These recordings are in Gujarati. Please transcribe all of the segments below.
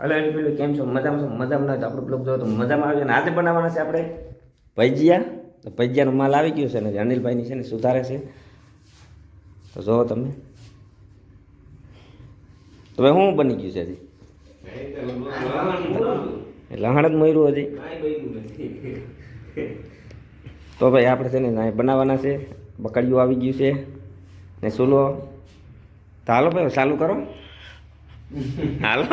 હલો પેલું કેમ છો? મજામાં છો? મજામાં? તો આપણો બ્લોગ જોયો તો મજામાં આવે ને આજે બનાવવાના છે આપણે ભજીયા. તો ભજીયાનો માલ આવી ગયો છે ને અનિલભાઈની છે ને સુધારે છે. તો જોવો તમે. તો હવે શું બની ગયું છે હજી? લહાણ જ મર્યું હજી. તો ભાઈ આપણે છે ને બનાવવાના છે. બકડીયું આવી ગયું છે. ને સુલો તો હાલો ભાઈ ચાલુ કરો. હાલો.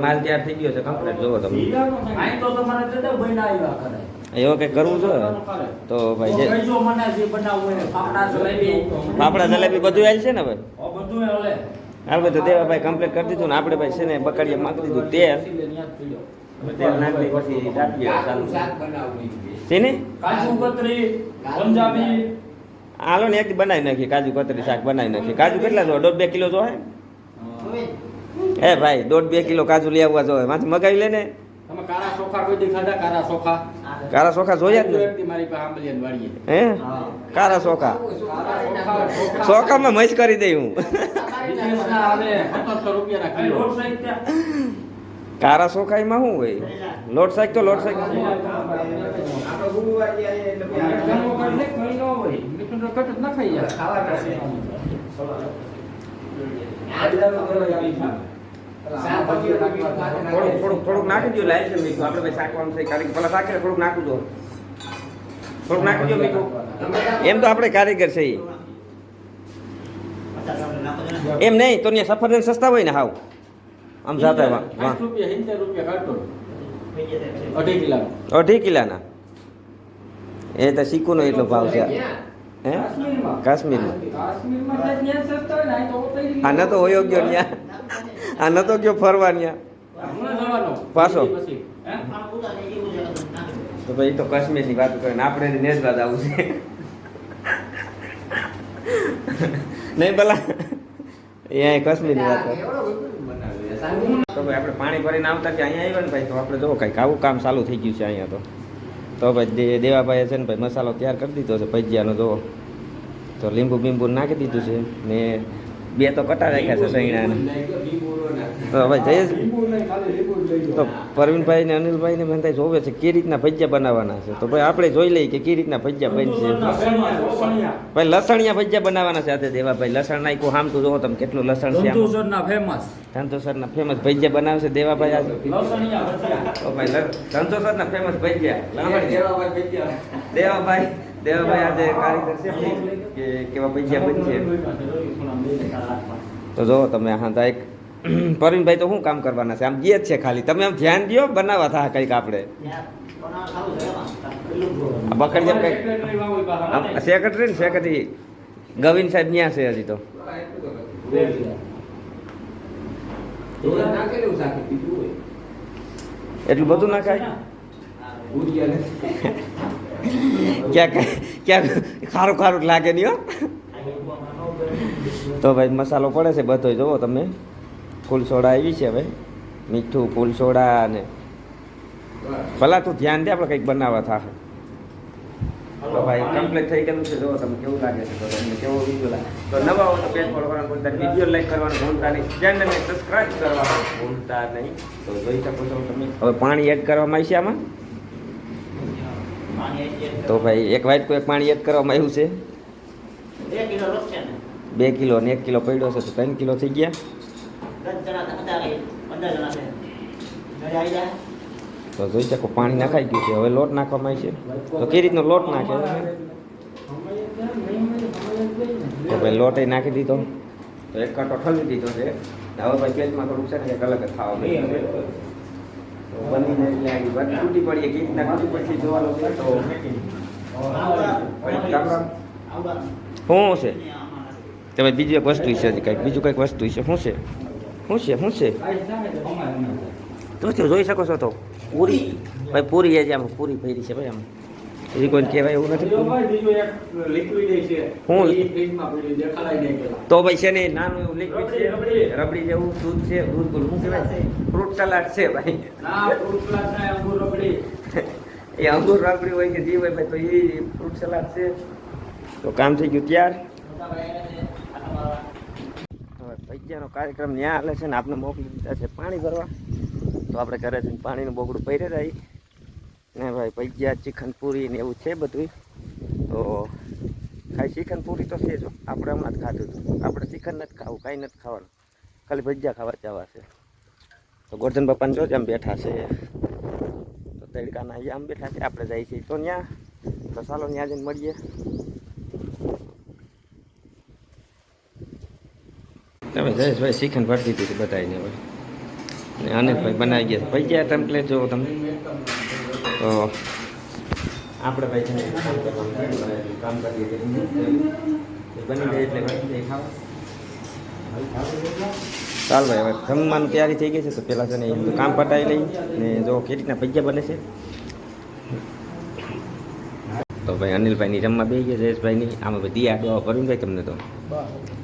માલ તૈયાર થઈ ગયો છે કમ્પ્લીટ જોવો તમે. એવો કઈ કરવું છે? તો ભાઈ જે ફાફડા જલેબી. બધું આવી છે ને ભાઈ? ઓ બધું દેવા ભાઈ કમ્પ્લેટ કરી દીધું ને આપણે ભાઈ છે ને બકડીએ માગી દીધું તેલ. તેલ નાખી પછી ચાલુ. છે ને કાજુ કતરી પંજાબી. હાલો ને એક બનાવી નાખીએ કાજુ કતરી શાક બનાવી નાખી કાજુ કેટલા જો દોઢ બે કિલો જો એ ભાઈ દોઢ બે કિલો કાજુ લઈ આવવા જોઈએ માંથી મગાવી લે ને. કારા ચોખા કોઈ દી ખાધા? કારા ચોખા કારા ચોખા જોયા જ ને એકદી મારી પાસે આંબલિયાન વાળીએ. હે? કારા ચોખા ચોખામાં મસ્ત કરી દઈ હું. કારા આવે 1700 કારા ચોખાઈમાં શું હોય? લોટ શાક તો લોટ શાક. મીઠું તો કટ જ ન ખાઈ થોડુંક થોડુંક થોડુંક નાખી દો લાઈટ છે મીઠું આપણે ભાઈ શાકવાનું છે. કારણ કે પેલા શાક થોડુંક નાખી દો થોડુંક નાખી દો મીઠું. એમ તો આપણે કારીગર છે એમ નહીં તો ત્યાં સફરજન સસ્તા હોય ને હાવ. આમ જાતા કિલા અઢી કિલાના. એ તો શીખુનો એટલો ભાવ છે. હે? કાશ્મીરમાં. આ તો હોયો ગયો ત્યાં આ ન તો ગયો ફરવા ત્યાં પાછો? તો ભાઈ તો કાશ્મીરની વાત કરે ને આપણે નેસબાદ આવું છે. નહીં ભલા. અહીંયા અહીં કાશ્મીરની વાત તો ભાઈ આપણે પાણી ભરીને આવતા કે અહીંયા આવ્યા ને ભાઈ? તો આપણે જો કંઈક આવું કામ ચાલુ થઈ ગયું છે અહીંયા તો. તો ભાઈ દેવાભાઈએ છે ને ભાઈ મસાલો તૈયાર કરી દીધો છે, ભજીયાનો જો તો લીંબુ બીંબુ નાખી દીધું છે ને બે તો કટા રાખ્યા છે સૈણાને તો ભાઈ જઈએ તો પરવીનભાઈ ને અનિલભાઈ ને મને જોવે છે કે રીતના ભજીયા બનાવવાના છે. તો ભાઈ આપણે જોઈ લઈએ કે કઈ રીતના ભજીયા બનશે ભાઈ લસણિયા ભજીયા બનાવવાના છે આજે દેવાભાઈ. લસણ નાખ્યું આમ તો જોવો તમે કેટલું લસણ છે આમ. ધંધુસરના ફેમસ ફેમસ ભજીયા બનાવશે દેવાભાઈ આજે. લસણિયા ભજીયા. તો ભાઈ લ- ધંધોસરના ફેમસ ભજીયા. દેવાભાઈ. દેવાભાઈ આજે કારીગર છે કે કેવા બનશે? તો જો તમે હા તો એક પરવીનભાઈ તો શું કામ કરવાના છે? આમ જે છે ખાલી. તમે આમ ધ્યાન દો બનાવવા થા કંઈક આપણે. બકડ જેમ કંઈક સેક્રેટરી ને સેક્રેટરી ગવિન સાહેબ ત્યાં છે હજી તો. એટલું બધું ના ખાય? ક્યાંક ક્યાંક ખારું ખારું લાગે નહીં હો. તો ભાઈ મસાલો પડે છે બધો જોવો તમે. ફૂલ સોડા આવી છે હવે. મીઠું, ફૂલ સોડા ને ભલા તું ધ્યાન દે, આપણે કંઈક બનાવવા થાય તો ભાઈ કમ્પ્લીટ થઈ ગયેલું છે. જોવો તમે કેવું લાગે છે. તો તમને કેવો વીડિયો લાગે? તો નવા હોય તો પેજ ફોલો ભૂલતા વીડિયો લાઈક કરવાનું ભૂલતા નહીં. ચેનલને સબસ્ક્રાઈબ કરવાનું ભૂલતા નહીં. તો જોઈ શકો છો તમે. હવે પાણી એડ કરવામાં આવશે આમાં. તો ભાઈ એક વાઇટ એક પાણી એડ કરવામાં આવ્યું છે? બે કિલો અને એક કિલો પડ્યો છે તો ત્રણ કિલો થઈ ગયા? તો જોઈ શકો પાણી નાખાઈ ગયું છે. હવે લોટ નાખવામાં આવી છે. તો કઈ રીતનો લોટ નાખે? તો ભાઈ લોટ એ નાખી દીધો. તો એક કાંટો ઠલવી દીધો છે. હવે ભાઈ પેટમાં થોડુંક છે ને એક અલગ જ ખાવા મળ્યું તો બનીને એટલે આવી વાત તૂટી પડી કેવી રીતના તૂટી પછી જોવાનું છે તો શું છે? તમે બીજી એક વસ્તુ છે હજી કંઈક બીજું કંઈક વસ્તુ છે શું છે? શું છે શું છે? તો જોઈ શકો છો તો પૂરી ભાઈ પૂરી એ આમ પૂરી ફેરી છે ભાઈ આમ. બીજું કોઈ કહેવાય એવું નથી. હું તો ભાઈ છે ને નાનું એવું લિક્વિડ છે. રબડી. જેવું દૂધ છે દૂધ ગુલ શું કહેવાય? ફ્રૂટ સલાડ છે ભાઈ. એ અંગુર રબડી હોય કે જી હોય ભાઈ તો એ ફ્રૂટ સલાડ છે. તો કામ થઈ ગયું ત્યાર. ભજીયાનો કાર્યક્રમ ત્યાં હાલે છે ને આપણે મોકલી દીધા છે પાણી ભરવા. તો આપણે ઘરે જઈને પાણીનું બોકડું પહેરે રહી ને ભાઈ ભજીયા ચિકનપુરી ને એવું છે બધું તો ખાલી ચિકનપુરી તો છે જ. આપણે હમણાં જ ખાધું હતું. આપણે ચિકન નથી ખાવું, કાંઈ નથી ખાવાનું. ખાલી ભજીયા ખાવા જવા છે. તો ગોરધન બાપાને જો આમ બેઠા છે. તો તડકાના અહીંયા આમ બેઠા છે. આપણે જઈએ છીએ તો ત્યાં તો ચાલો ત્યાં જઈને મળીએ. તમે જયેશભાઈ ચિકન ભરતી હતી બધાને ભાઈ ને અનિલભાઈ બનાવી ગયા ભજીયા તમે લેજો તમે. તો આપણે ભાઈ છે કામ કરીએ બની જાય એટલે ચાલ ભાઈ, હવે જમવાનું તૈયારી થઈ ગઈ છે, તો પેલા છે ને કામ પટાવી લઈ ને જો કેવી રીતના પૈસા બને છે. તો ભાઈ અનિલભાઈની જમવા બે ગયા જયેશભાઈની આમાં ભાઈ દિયા દવા ભરીને ભાઈ તમને તો.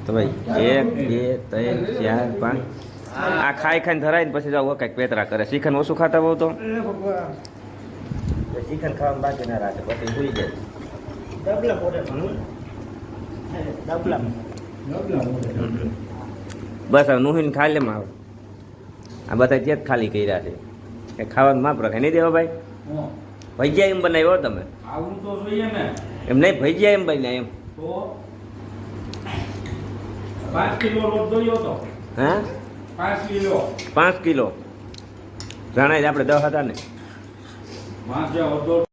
તો ભાઈ, એક, બે, ત્રણ, ચાર, પાંચ. આ ખાઈ ખાઈને ધરાઈને પછી જાવ કંઈક પેતરા કરે. શીખન ઓછું ખાતા હોવ તો? શીખન ખાવાનું બાકી ના રાખે પછી ભૂલી જાય. બસ હવે નુહીને ખાઈ લે આવે. આ બધા ત્યાં જ ખાલી કર્યા છે. એ ખાવાનું માપ રાખે. નહીં દેવા ભાઈ? ભજીયા એમ બનાવ્યો હો તમે. આવું તો જોઈએ ને. એમ નહીં ભજીયા એમ બન્યા એમ. તો પાંચ કિલો પાંચ આપણે દસ હતા ને. પાંચ અડધો